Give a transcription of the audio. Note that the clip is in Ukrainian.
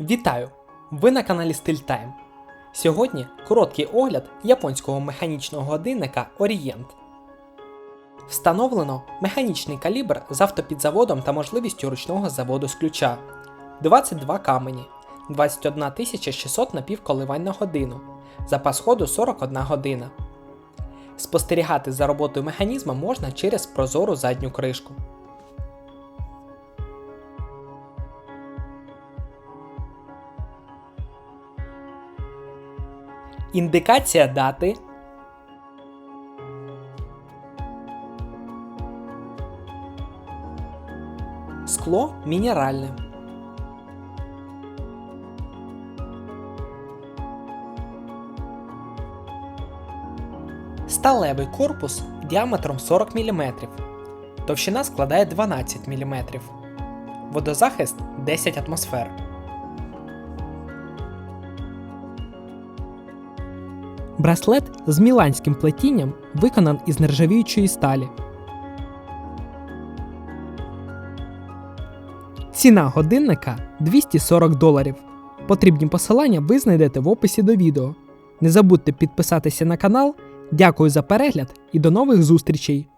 Вітаю! Ви на каналі Style Time. Сьогодні короткий огляд японського механічного годинника Orient. Встановлено механічний калібр з автопідзаводом та можливістю ручного заводу з ключа, 22 камені, 21 600 напівколивань на годину, запас ходу 41 година. Спостерігати за роботою механізма можна через прозору задню кришку. Індикація дати. Скло мінеральне. Сталевий корпус діаметром 40 мм. Товщина складає 12 мм. Водозахист 10 атмосфер. Браслет з міланським плетінням виконан із нержавіючої сталі. Ціна годинника 240 доларів. Потрібні посилання ви знайдете в описі до відео. Не забудьте підписатися на канал. Дякую за перегляд і до нових зустрічей!